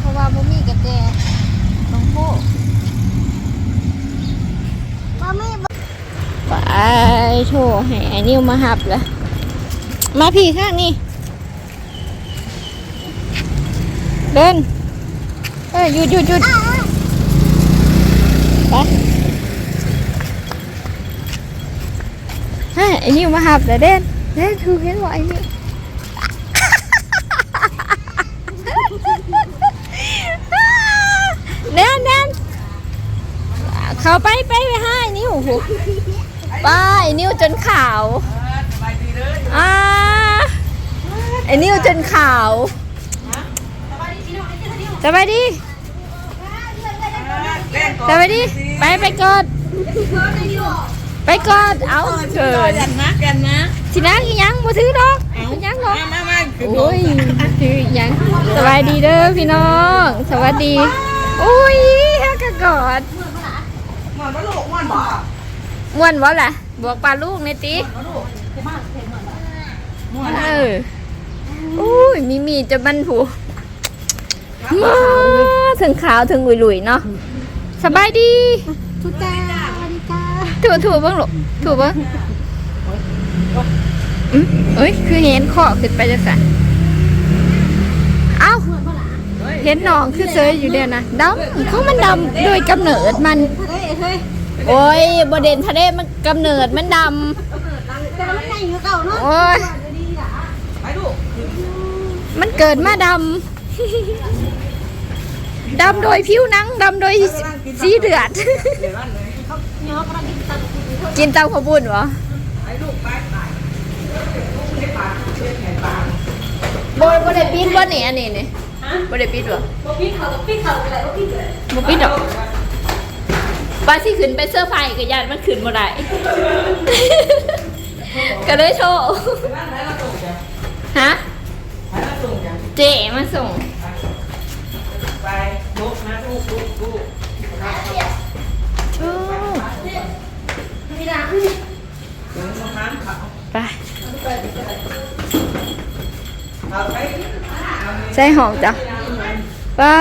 เพราะว่าบ่มีกระแจน้องโพบ่มีไปโชว์ให้ไอ้นิวมาหับละมาพี่ข้างนี่เดินเอ้ยหยุดหยุดหยุดไปฮ้ไอ้นิวมาหับแล้วเด่นเด่นถูกเห็นว่าไอ้นิว เน่นเน่น เขาไปไปไปให้นิ้วหูไปนิ้วจนขาวอ่าไอ้นิ้วจนขาวสบายดีสบายดี ไปไปกอดไปกอดเอาเกินกันนะกันนะสินะอีหยังบ่ถือดอกอีหยังหรอกมามาคือโอ้ยคือหยังสวัสดีเด้อพี่น้อง สวัสดีอุ้ยฮักกะกอด หมอนว่าลูกหมอน บ่ม่วนบ่ล่ะ บวกปลาลูกในติหมอนเอออุ้ยมีมีจะบันผูมาถึงขาวถึงอุยหลุยเนาะสบายดีทุกจ้าสวัสดีจ้าถูถูเบ้างลูกถูเบ้างอืมเอ้ยคือเห็นข้อขึ้นไปจังสันเอ้าเห็นน้องคือเซยอยู่เดียวนะดำเขามันดำโดยกำเนิดมันเฮ้ยเฮ้ย โอ้ยบเด่นทะเลมันกำเนิดมันดแต่มันใหญ่อยู่เก่าำเนาะโอ้ยไปลูกมันเกิดมาดำดำโดยผิวหนังดำโดยสีเดือด เดี๋ยวนั่นเลยย้อกำลังกินตับกินเต้าขาวบุญวะไปลูกไปไปไม่ปากเช็ดแขนปากบบ่ได้ปิดบ่นี่อันนี้นี่บ่ได้ปิดวะบ่พี่เขาพี่เขาอะไรบ่พี่เลย บ่ปิดดอกป ลาที่ขึ้นไปเสื้อไฟกับยานมันขึ้นบ่ได้ ก็เลยโชว์ฮะไปนั่งส่งจ้ะเจมาส่ง ไปลูกนะลูกลูกลูกอู้มีดาเดี๋ยวน้ำน้าไปเอาไปใส่ห้องจ้ะป้า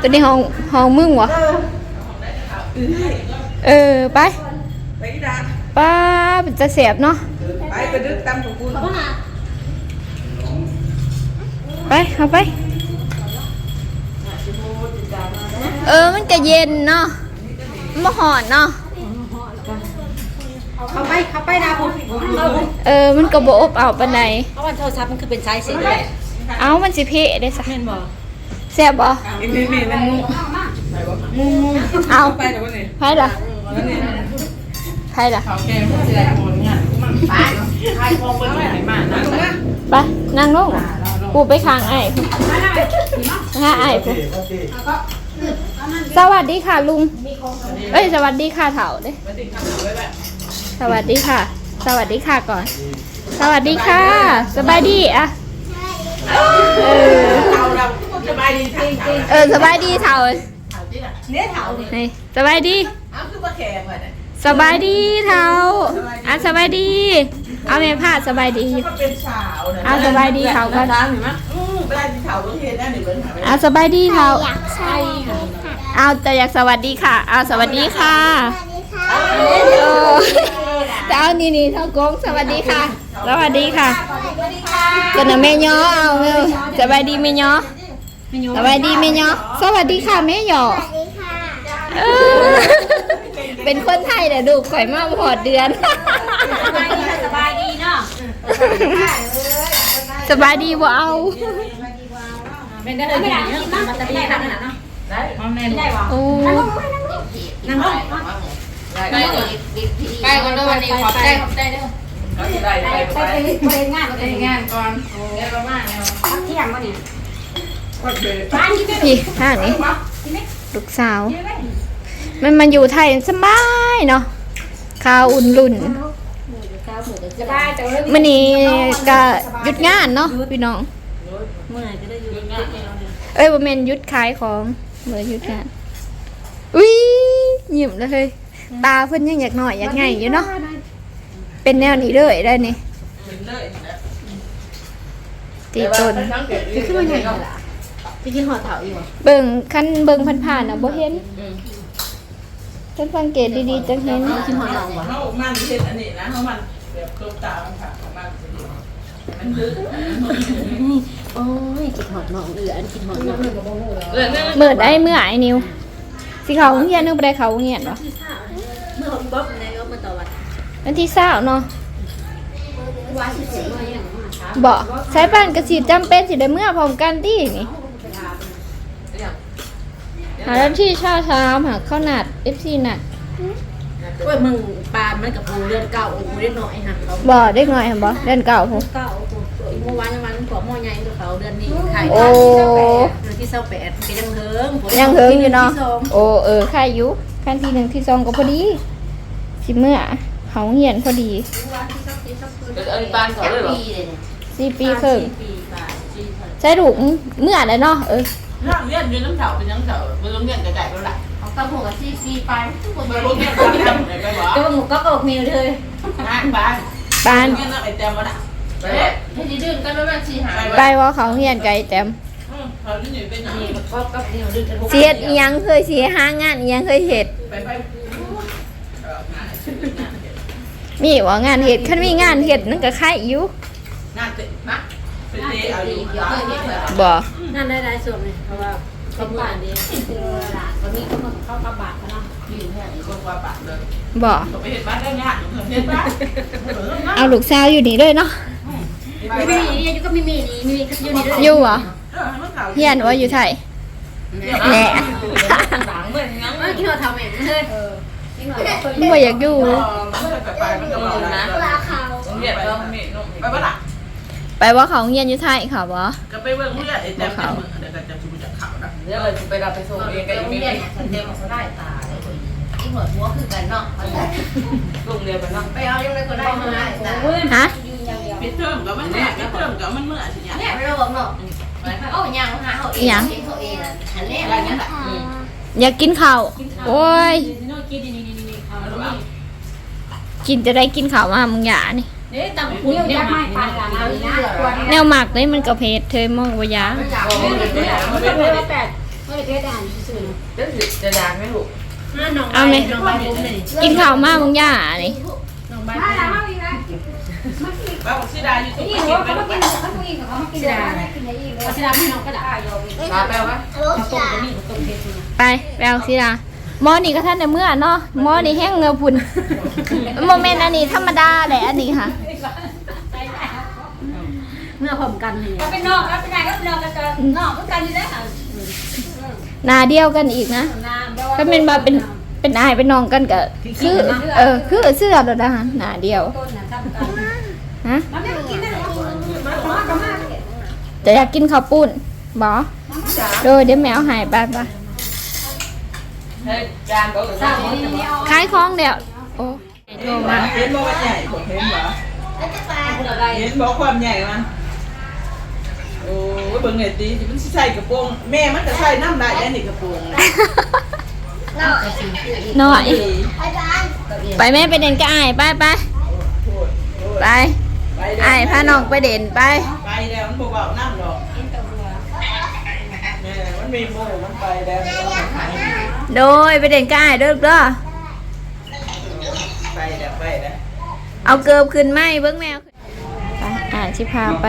ตัวนี้ห้องห้องมึงวะ เออไปไปอีดาป้าเป็นจะเสียบเนาะไปไปดึกตำของคุณเขาหาไปเอาไป เออมันก็เย็นเนาะมันบ่หอนเนาะเขาไปเขาไปดาผมเขาเออมันก็บอบเอาปานใดเพราะว่าโทรศัพท์มันคือเป็นสายสีเลยเอามันสิเพะได้ซะแม่นบ่แซ่บบ่อีนี่นี่มันงู เอาไปเดี๋ยววันนี้ไผล่ะวันนี้ไผล่ะเขาแกงพวกเสียหมดเนี่ยมันไปใครคงเป็นไหนมานะตรงนั้นไปนั่งลงกูไปข้างไอ้ข้างไอ้พุ่นสวัสดีค่ะลุง เอ้ยสวัสดีค่ะเถ่าเด้ไม่ติดข้าวไว้แบบสวัสดีค่ะ สวัสดีค่ะก่อน สวัสดีค่ะ สบายดีอะเออเราเราสบายดีจริงจริงเออสบายดีเถ่า เนี่ยเถาเนี่ยนี่สบายดี เอาคือมาแข่งเลยเนี่ยสบายดีเถ่าอะสบายดี เอาแม่ผ้าสบายดีก็เป็นสาวเนี่ยอะสบายดีเถาก่อนร้านเห็นไหมอือเวลาที่เถาต้องเห็นได้หนึ่งเป็นหาไปอะสบายดีเถ่าใช่ค่ะเอาจะอยากสวัสดีค่ะเอาสวัสดีค่ะเออแต่เอานี่นี่เท่ากงสวัสดีค่ะสวัสดีค่ะก็นะแม่ยอเอาเร็วสบายดีแม่ยอสบายดีแม่ยอสวัสดีค่ะแม่ยอ เออเป็นคนไทยแต่ดูข่อยมาหอดเดือนสบายดีเนาะสบายดีบ่เอาเป็นได้เลยไม่ได้เนาะมันจะได้ขนาดนั้นเนาะได้เอาแน่ได้บ่โอ้นั่งลงได้ได้ไปก่อนเด้อวันนี้ขอบใจขอบใจเด้อได้ได้ไปไปไปไปไปงานไปไปงานก่อนเดี๋ยวประมาณนี้เที่ยงวันนี้ก็เดินบ้านที่เป็นพี่ท่านี้ลูกสาว มันมาอยู่ไทยสบายเนาะข้าวอุ่นรุ่นสบายแต่ว่ามื่อนี้ก็หยุดงานเนาะพี่น้อง เมื่อไหร่จะได้อยู่งานเอ้ยบ่แม่นหยุดขายของเมื่อหยุดงานอุ้ยยิ้มเลยเฮ้ยตาเพิ่นยังอยากหน่อยอยากไงอยู่เนาะเป็นแนวนี้เลยได้นี่เป็นเลยตีต้นคือมันใหญ่ที่กินหอดเถาอยู่เบิ่งคันเบิ่งผ่านๆน่ะบ่เห็น ฉันสังเกตดีๆจังเห็นกินหอดหนองวะเขามันเห็นอันนี้นะเขามันแบบตัวตามันค่ะมันมันลึกโอ้ยกินหอดหนองเอืออันกินหอดหนองเออเนี่ยเมื่อได้เมื่อไอ้นิวสิเขาโรงเรียนนึกบ่ได้เขาโรงเรียนวะเมื่อผมบ๊อบในก็มาต่อวัดวันที่20เนาะว่าสิเสียมาอย่างมาช้าบ่สายป่านก็สิจำเป็นสิได้เมื่อพร้อมกันตินี่ หาแล้วที่ชาชามหาข้าวหนัด FC หนัดโอ้ยมึงปลามันกับปูเรือนเก่าปูเรือนน้อยหันเขาบ่เด็กน้อยหั่นบ่เดือนเก่าพุ่นเก่าเมื่อวานมันขอหม้อใหญ่กับเขาเดือนนี้ขายโอ้เดือนที่เศร้าแปดก็ยังเฮิงยังเฮิงอยู่เนาะโอ้เออค่าอยู่ขั้นที่หนึ่งที่สองก็พอดีสิเมื่อเขาเหียนพอดีเออปานก่อนเลยเหรอปีเลยเนี่ยสี่ปีครึ่งปีป่าปีใช้ถูกเมื่อเลยเนาะเออ ร่างเลี้ยนอยู่น้ำเถาเป็นน้ำเถาเป็นโรงเรียนกระจายแล้วแหละของตะหัวซีซีไปทุกคนไปไปโรงเรียนบ้านทำไหนไปหรอก็หมูก็กอกมิวเลยงานบ้านปานเงี้ยนะไอ้แจมมาละไปให้ดีดื่มกันแล้วแม่ชีหายไปว่าเขาเหียนไกลแต้มเขาที่อยู่เป็นนี่ก็กับเดียวดื่มกันเสียดอิหยังเคยเสียหางานอิหยังเคยเห็ดไปไปมีว่างานเห็ดคันมีงานเห็ดนั่นก็ค่ายอยู่งานเตะนะเป็นเตะเอาอยู่เดี๋ยวเคยเห็นแบบบ่ นั่นได้ได้ส่วนเลยเพราะว่าเขาบ้านดีตอนนี้เขาเข้ากระบะเขาเนาะอยู่เนี่ยคนว่าปากเลยบ่ก็ไปเห็นบ้านได้ยากเห็นบ้านเอาลูกสาวอยู่นี่เลยเนาะไม่มีนี่อยู่ก็ไม่มีนี่มีอยู่นี่ด้วยอยู่เหรอเฮียนว่าอยู่ไทยแหน่หนังเหมือนงั้นเออกินหัวเท้าแม่เลยเออกินหัวเท้าบ่อยากอยู่มันจะไปมันก็บอกนะปลาเขาเรียนไปมีนมไปบ้านละ ไปว่าเขาเฮียนอยู่ไทยค่ะบ่ก็ไปเบิ่งเพื่อนไอ้แจมเป็นมือเดี๋ยวจะจูจากเขานะเดี๋ยวเราจะไปรับไปส่งเองก็ยังไม่ได้ฉันเดียวเขาได้ตาเลยกินหัวหัวคือกันเนาะโรงเรียนมันเนาะไปเอายังไงก็ได้มาตาฮะปิดเทอมก็มันเมื่อปิดเทอมก็มันเมื่อสิเนี่ยเนี่ยไปเราบอกเนาะโอ้ยังหาเขาเองเขาเองอันนี้อะไรเนี่ยแหละอยากกินข้าวโอ้ยกินนี่นี่นี่นี่เขากินจะได้กินข้าวมามึงอย่านี่ เนี่ยตำคุณเนี่ยไม่ตายละเอาหน้าตัวแนวหมักเลยมันก็เผ็ดเธอมองว่ายามันจะเอาไม่ได้ไม่ได้ไม่ได้แต่ไม่ได้ด่านซื่อจะอยากไหมลูกน้องน้องน้องใบผมเลยกินข้าวมามึงอย่านี่น้องใบบ้านของซีดาอยู่ตรงนี้ไปลูกสิดาสิดาให้น้องก็ได้มาแปลว่ามาต้มก็มีต้มเทศนะไปไปเอาสิล่ะหมอนี่ก็ท่านในเมื่อเนาะหมอนี่แห้งเงือพุ่นโมเมนต์อันนี้ธรรมดาแหละอันนี้ค่ะเมื่อผมกันเลยเป็นนอกแล้วเป็นไงก็เป็นนอกกันจะนอกก็กันอยู่แล้วค่ะหนาเดียวกันอีกนะน้ำถ้าเป็นมาเป็นเป็นอายเป็นน้องกันก็คือเออคือเสื้อแล้วนะหนาเดียวฮะจะอยากกินข้าวปุ้นบอโดยเดี๋ยวแมวหายไปปะขายของเดี๋ยวโอ้โทรมาเห็นบอกว่าใหญ่เห็นเหรอเห็นบอกความใหญ่มัน โอ้ยเบิ่งเนี่ยตีมันใส่กระโปรงแม่มันก็ใส่น้ำได้แล้วนี่กระโปรงหน่อยไปแม่ไปเด่นก็อายไปไปไปไปอายพาน้องไปเด่นไป ไปแล้วมันบอกว่าน้ำดอกแม่มันมีโมมันไปแล้วโดยไปเด่นก็อายเด้อเด้อไปแล้วไปแล้วเอาเกิบขึ้นไหมเบิ้งแมวไปอ่านชิพาไป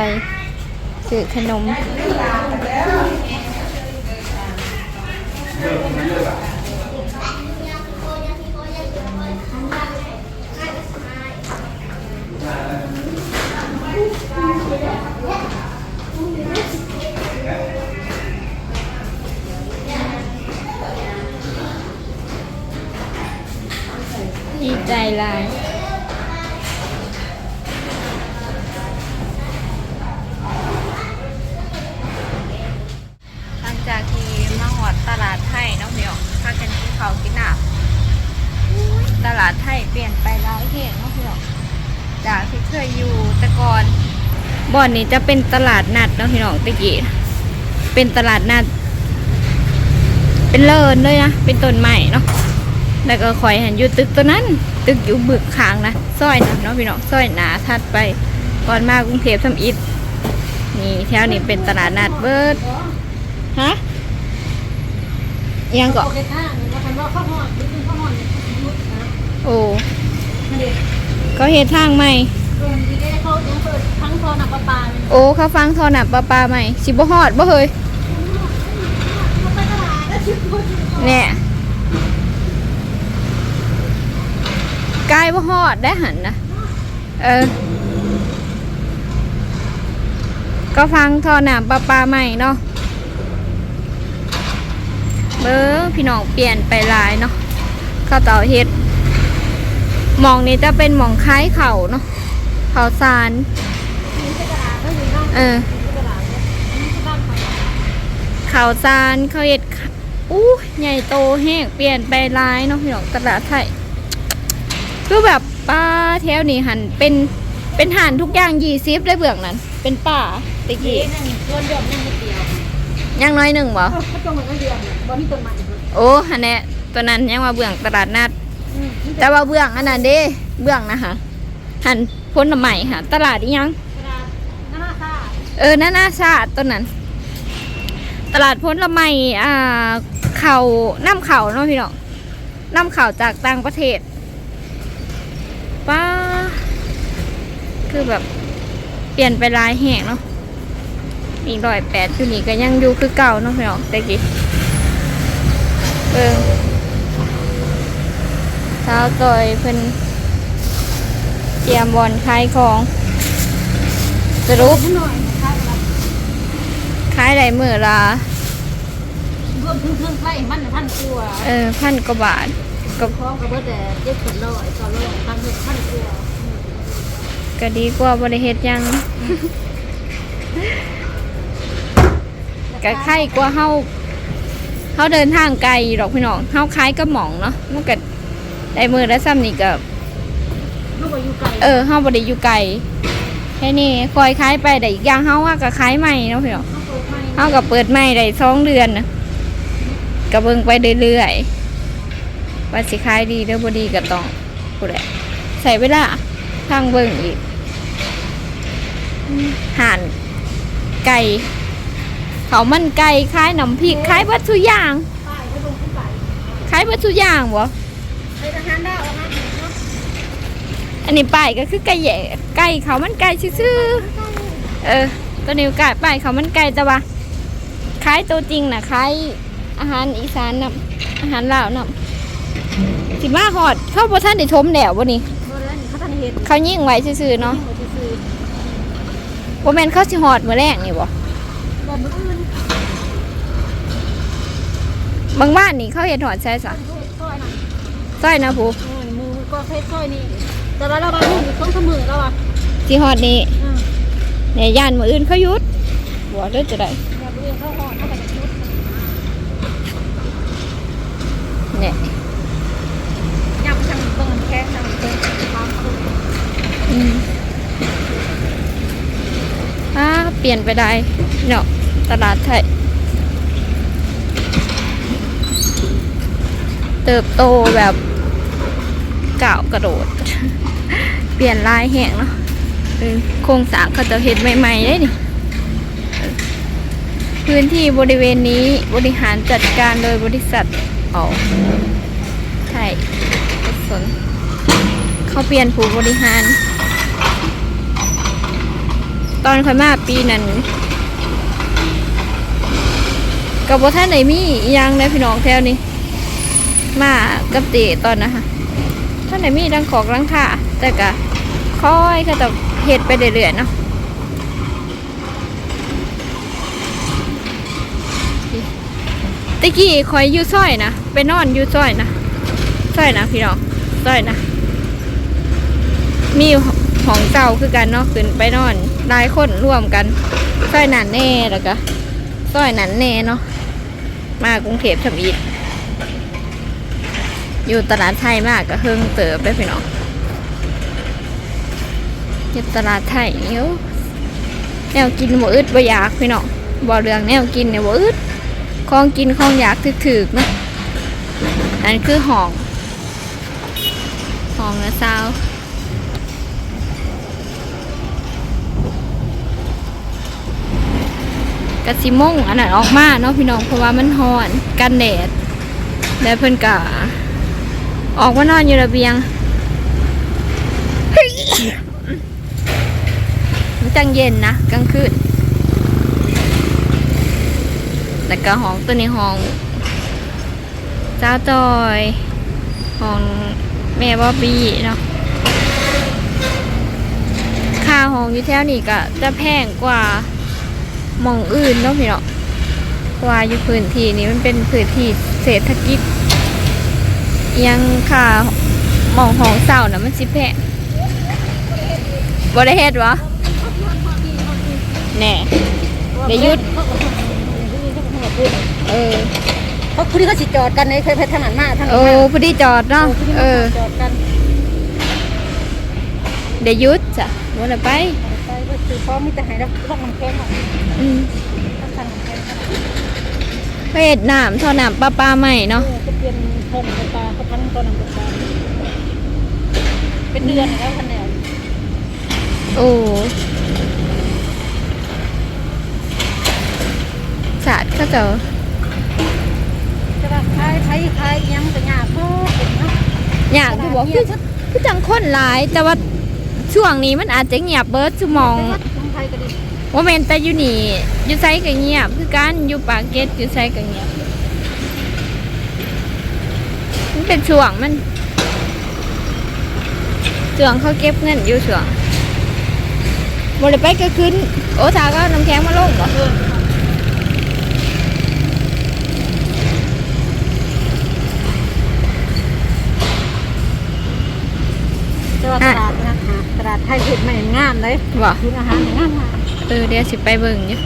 ซื้อขนม นี้จะเป็นตลาดนัดเน้องพี่น้องตะกี้เป็นตลาดนัด เป็นเลินเลยนะ เป็นต้นใหม่เนาะแล้วก็คอยเห็นอยู่ตึกตัวนั้น ตึกอยู่บึกขางนะซอยนะเนาะพี่น้องซอยหนาถัดไปก่อนมากรุงเทพทำอิฐนี่แถวนี้เป็นตลาดนัดเบิร์ดฮะยังก็โอเคท่าเนี่ยว่าคันว่าข้าวหอดหรือเป็นข้าเนี่ยยุดนะโอ้ก็เฮ็ดทางใหม่ รวมดีได้เขายังเปิดทั้งโทรหนักปลาปลาโอ้เขาฟังทรหนับปลาปลาใหม่สิบ่ฮอดบ่เฮ้ยเนี่ยกล้บ่ฮอดได้หันนะเออ ก็ฟังทรหนับปลาปลาใหม่เนาะเบิ้งพี่น้องเปลี่ยนไปหลายเนาะข้าวเต่าเฮ็ดหมองนี้จะเป็นหมองคล้ายเข่าเนาะเข่าซาน มีตลาดก็อยู่นอก เออตลาดเนี่ยนี่คือบ้านเขาข่าวสารเขาเห็ดขะอู้ใหญ่โตแห้งเปลี่ยนไปร้ายเนาะพี่น้องตลาดไทยคือแบบป้าแถวนี้หันเป็นเป็นหันทุกอย่างยี่สิบได้เบื้องนั้น เป็นป่าตะเจ๊กี้นั่นชวนหยอกนั่งคนเดียวยังน้อยหนึ่งบ่เขาจงเหมือนกันเดียวเนี่ยบ่มีต้นไม้เลยโอ้ฮันแน่ตัวนั้นยังว่าเบื้องตลาดนัดอืมมีแต่ว่าเบื้องอันนั้นเด้เบื้องนะคะหันพ้นใหม่ค่ะ ตลาดอีหยัง ตลาดหน้าซ่า เออน่าน่าชาติต้นนั้น ตลาดพ้นละไมอ่าเข่าน้ำเข่าเนาะพี่น้องน้ำเข่าจากต่างประเทศป้าคือแบบเปลี่ยนไปลายแห่งเนาะอีกร้อยแปดอยู่นี่ก็ยังอยู่คือเก่าเนาะพี่น้องแต่กี้เออเท้าต่อยเพิ่นเตรียมบอลคลายของสรุปหน่อย ขายได้มือละรวมถึงเครื่องไฟมันพันตัวเออพันกว่าบาทก็พร้อมกับเบิดแต่เจ็ดสิบร้อยต่อร้อยพันหนึ่งพันตัวก็ดีกว่าบริเฮ็ดหยังก็ไข่กว่าเฮาเฮาเดินทางไกลอยู่ดอกพี่น้องเฮาขายกับหม่องเนาะมันก็ได้มือละซ้ำนี่ก็ลูกอายุไกลเออเฮาบ่ได้อยู่ไกลแค่นี้คอยขายไปได้อีกอย่างเฮาว่าก็ขายใหม่เนาะพี่น้อง เขาเปิดไม่เฮาก็เปิดใหม่ได้สองเดือนนะก็เบิ่งไปเรื่อยๆว่าสิขายดีหรือบ่ดีก็ต้องผู้ใดใส่เวลาทางเบิ่งอีกห่านไก่เขามันไก่ขายน้ำพริกขายวัตถุอย่างป้ายเขาลงขึ้นไปขายวัตถุอย่างบ่ไอ้ทหารได้เอามาเนาะอันนี้ป้ายก็คือไก่แหย่ไก่เขามันไก่ซื่อเออตัวนี้ไก่ป้ายเขามันไก่แต่ว่า ขายตัวจริงน่ะขายอาหารอีสานนํอาหารลาวนํสิมาฮอด เข้าบ่ทันได้ชมแล้วบ่นี่โบราณเขาทันเห็นเขายิ่งไว้ซื่อๆเนาะยิ่งกว่าซื้อบ่แม่นเขาสิฮอดมื้อแรกนี่บ่ๆแบบอื่นบางบ้านนี่เขาเฮ็ดฮอดใช่ซะซอยน่ะซอยนะผู้เออมือก็เพชรซอยนี่แต่ละเราบางมือต้องเสมอแล้วอะสิฮอดนี่อืมเนี่ยย่านมื้ออื่นเขาหยุดบ่เด้อจะได้ แบบเรียนเข้าหอดเข้าไปในชุด เนี่ยยำช่างเบิ่งแค่ช่างเบิ่งความคุ้มอืมอ่าเปลี่ยนไปได้เนาะตลาดไทยเติบโตแบบก่าวกระโดด เปลี่ยนลายแหงเนาะเออโครงสร้างเขาจะเห็ดใหม่ๆได้นี่เออพื้นที่บริเวณนี้บริหารจัดการโดยบริษัท อ๋อใช่สน เขาเปลี่ยนผู้บริหาร ตอนค่อยมาปีนั้นกับท่านไหนมียังนพี่น้องแถวนี้มากับเตตอนนะคะท่านไหนมีดังของรังค่าแต่ก็ค่อยก็จะเห็ดไปเรื่อยๆเนาะ ตะกี้คอยอยู่ซอยนะไปนอนอยู่ซอยนะซอยนะพี่น้องซอยนะ มีของเก่าคือกันเนาะขึ้นไปนอนหลายคนร่วมกันซอยหนันแน่แล้วก็ซอยหนันแน่เนาะมากรุงเทพทำอีกอยู่ตลาดไทยมากก็เฮิงเติบได้พี่น้องอยู่ตลาดไทยเยอะแนวกินบ่อึดบ่อยากพี่น้องบ่เรื่องแนวกินเนี่ยบ่อึด ของกินของอยากถึกๆนะอันคือห้องห้องละซาวกะสิมงอันนั้นออกมาเนาะพี่น้องเพราะว่ามันร้อนกันแดดแล้วเพิ่นก็ออกมานอนอยู่ระเบียงมันจังเย็นนะกลางคืน แต่ก็ห้องตัวนี้ห้องเจ้าจอยห้องแม่บอบบี้เนาะค่าห้องอยู่แถวนี้ก็จะแพงกว่ามองอื่นเนาะพี่เนาะเพราะว่าอยู่พื้นที่นี้มันเป็นพื้นที่เศรษฐกิจยังค่ามองห้องเศร้านะมันสิแพงบ่ได้เฮ็ดวะแน่เดี๋ยวหยุด เออเขาคุณที่เขาสิจอดกันในเคยไปทางนั้นมาทางโอ้นี้มาพอดีจอดเนาะเออจอดกันเดี๋ยวหยุดจ้ะวันละไปไปก็คือพร้อมมีแต่ให้รับพวกมันแข็งอะอืมต้องทางมันแข็งไปเฮ็ดน้ำท่อน้ำปลาปลาใหม่เนาะเออจะเปลี่ยนพงกับตาเขาทั้งตอนนั้นกับตาเป็นเดือนแล้วคันเดียวโอ้ สาดก็จะจะว่าคลายไทยคลายยังจะหยาบก็เป็นเนาะอยากคือบอกคือคือจังคนหลาย แต่ว่าช่วงนี้มันอาจจะเงียบเบิดชั่วโมงต้องไทยก็ดีว่าแม่นแต่อยู่นี่อยู่ไซก็เงียบ คือกันอยู่ปากเกร็ดอยู่ไซก็เงียบมันเป็นช่วงมันช่วงเขาเก็บเงินอยู่ช่วงบริไปก็ขึ้น โอ้ทาก็น้ำแข็งมาลงเหรอ จะว่าตลาดนะตลาดไทยเห็ดใหม่งามเลยบ่คืออาหารงามมากเออเดี๋ยวสิไปเบิ่งอยู่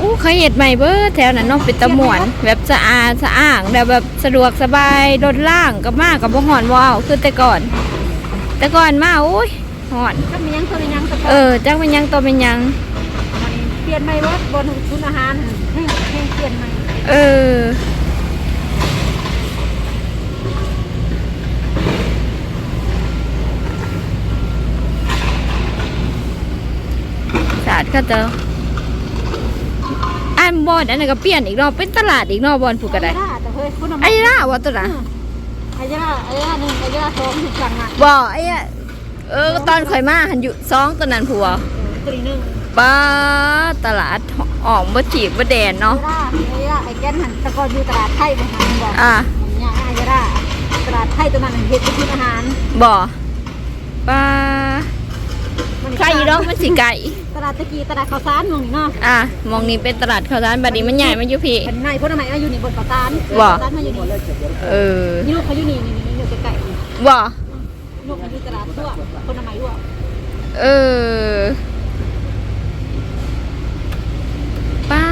อู้เขาเห็ดใหม่เบิดแถวนั้นเนาะเป็นตะหมวน แบบสะอาดสะอ้างแบบแบบสะดวกสบายรถล่างกับมากกับบ่หอนว้าวคือแต่ก่อน แต่ก่อนมาอุ้ยหอนถ้ามียังตัวมียังก็เออจักเป็นหยังตัวเป็นหยังเปลี่ยนใหม่ว่าบนชุนอาหารให้ให้เปลี่ยนใหม่เออ ดก็เจออันบอลอันนั้นก็เปลี่ยนอีกรอบเป็นตลาดอีกรอบบอลผูกกระไดแต่เฮ้ยคุณไอ้ล่าวะตัวน่ะไอ้ย่าไอ้ย่าหนึ่งไอ้ย่าสองถึงสั่งอะบอไอ้อะเออตอนข่อยมาหันอยู่สองตัวนั้นผัวตีหนึ่งป้าตลาดออกบ่ถีบบ่แดนเนาะไอ้ย่าไอ้แกนหันตะกอนอยู่ตลาดไทยไปหาบอกอะเนี่ยไอ้ย่าตลาดไทยตัวนั้นเห็ดเป็นอาหารบ่ป้า ใครอยู่ดอกมันสิไก่ตลาดตะกี้ตลาดข้าวสารมองนี่เนาะอะมองนี้เป็นตลาดข้าวสารบัดนี้มันใหญ่มันอยู่พี่ เป็นในพวกทำไมอยู่นี่บนข้าวสารว่าข้าวสารมาอยู่นี่เออนี่ลูกเขาอยู่นี่นี่นี่อยู่ใกล้บ่ๆลูกเขาอยู่ตลาดทั่วคนทำไมทั่วเออป้า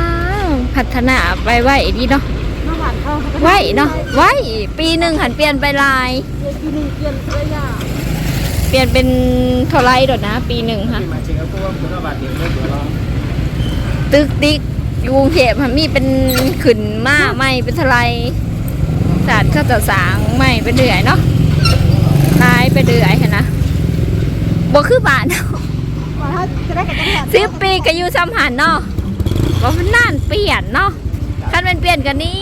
พัฒนาไปไหวดีเนาะเมื่อวานเขาไหวเนาะไหวปีหนึ่งหันเปลี่ยนไปหลาย เดือนที่หนึ่งเปลี่ยนเลยย่า เปลี่ยนเป็นเท่าไรดอกนะ ปีหนึ่งค่ะ ที่มาเช็คเอาตัวคุณบาทเดียวเดี๋ยวเราตึกติ๊กอยู่กรุงเทพค่ะมีเป็นขึ้นมาไม่เป็นเท่าไรศาสตร์เขาจะสร้างไม่เป็นเดือยเนาะลายไปเดือยเห็นนะบ่คือบ้านเนาะว่าถ้าจะได้กับจังหวัดสิบปีก็อยู่ซ้ำหันเนาะว่ามันน่านเปลี่ยนเนาะคันมันเปลี่ยนกันนิ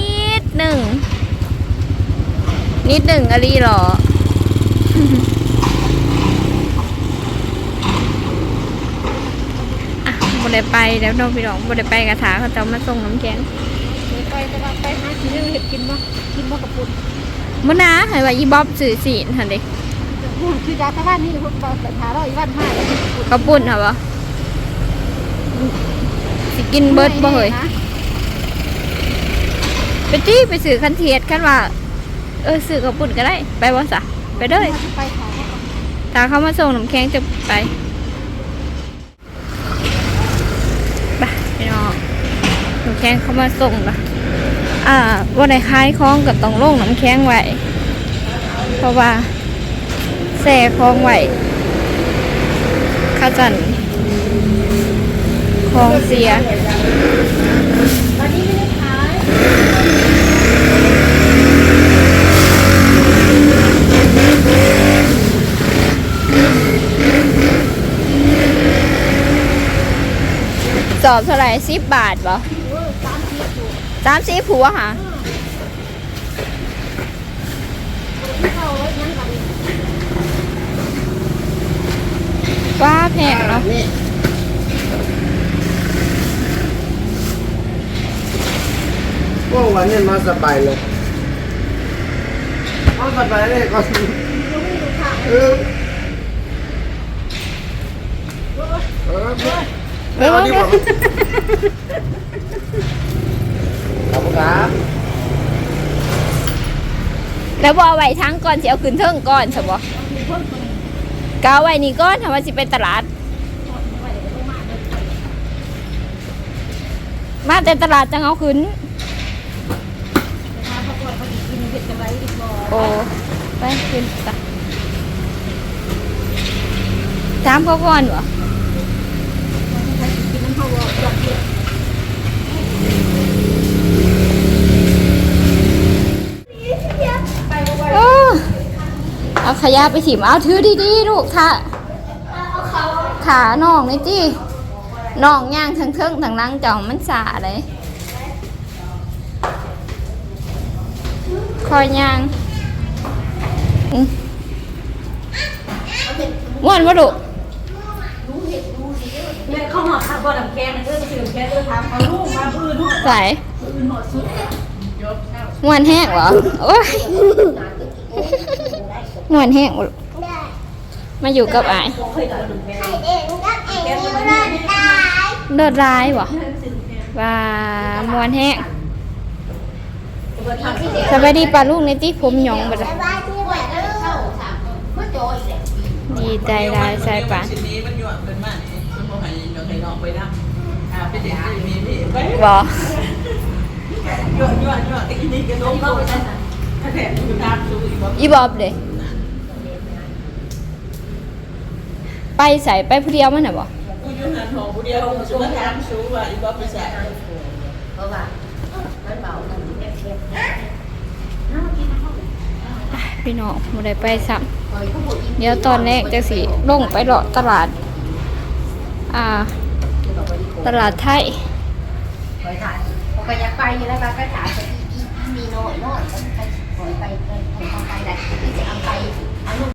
ดหนึ่งนิดหนึ่งอะไรหรอ อะ บ่ได้ไปแล้วน้องพี่น้องบ่ได้ไปกระถาเขาจะเอามาส่งน้ำแข็งไปจะว่าไปหากินเรื่องเห็ดกินบ่กินบ่กับปุ่นมื่อนะให้ว่าอีบ๊อบสื่อสีนหันเด็กคือยาตะวันนี่พวกเราแต่ถาเราอีวันมากกระปุ่นค่ะวะสิกินเบิร์ดบ่เฮ้ยไปจี้ไปสื่อคันเทียดคันว่า เออสื่อกระปุ่นก็ได้ ไปวะสะไปเด้ยไปขอถ้าเขามาส่งน้ำแข็งจะไปไปพี่น้องน้ำแข็งเขามาส่งนะอ่าว่าในคล้ายคล้องกับต้องลงน้ำแข็งไว้เพราะว่าแส่คล้องไว้ข้าจันคล้องเสียวันนี้ไม่ได้ขายสอบเท่าไหร่สิบบาทบ่ สามสี่ผัวค่ะเขายังกับว้าแพงเนาะนี่พวกวันนี้มาสบายเลยเอาสบายเลยก่อนเออเออเว้ยเอาเว้ยดีเว้กว่ายขอบคุณครับแล้วบเอาไว้ทั้งก่อนสิเอาขึ้นเทิงก่อนใช่บ่กเอาไว้นี่ก่อนถ้าว่าสิไปตลาด มาแต่ตลาดจังเอาขึ้นโอ้ไปขึ้นไปถามเขาก่อนวะโอ้ เอาขยะไปถิ่มเอาถือดีๆลูกค่ะขาน้องนี่จีน้องย่างทั้งเทิงทั้งหลังจ่องมันสาเลยคอยย่างอืมม่วนวะดุเนี่ยเขาหอดทางบ่อน้ำแข็งเออมาซื้อน้ำแข็งเออทำเอาลูกมาพื้นหอดใส่ม่วนแห้งเหรอ โอ้ย ม่วนแห้งบ่ลูกมาอยู่กับอายเคยกับน้ำแข็งเลิศร้ายวะว่าม่วนแห้งสบายดีป่าลูกในที่ผมหยองไปเลยดีใจร้ายใส่ปานชิ้นนี้มันหยวกเป็นมากนี่มันบ่ให้เดี๋ยวให้น้องไปนะอ่าเป็นเด็กที่มีพี่ไปบอหยวกหยวกหยวกไอ้นี่ก็ต้องเข้าไปนั่นน่ะถ้าแถมอยู่ตามดูอีกบ่ อีบอบเลยไปใส่ไปผู้เดียวมันน่ะบอกูอยู่หันหอผู้เดียวกูจะมาถามชูว่าอีบ่ไปใส่เพราะว่ามันเบามันเล็กพี่น้องบ่ได้ไปซ้ๆคอยเขาบอกอีกำเดี๋ยวตอนแรกจะสิลงไปเลาะตลาด อ่า ตลาดไทยคอยถ่ายเขาก็อยากไปอยู่แล้วก็ถ่ายไปอีมีน้อย น้อยไปคอยไปไปไปได้ที่จะเอาไปเอาลูก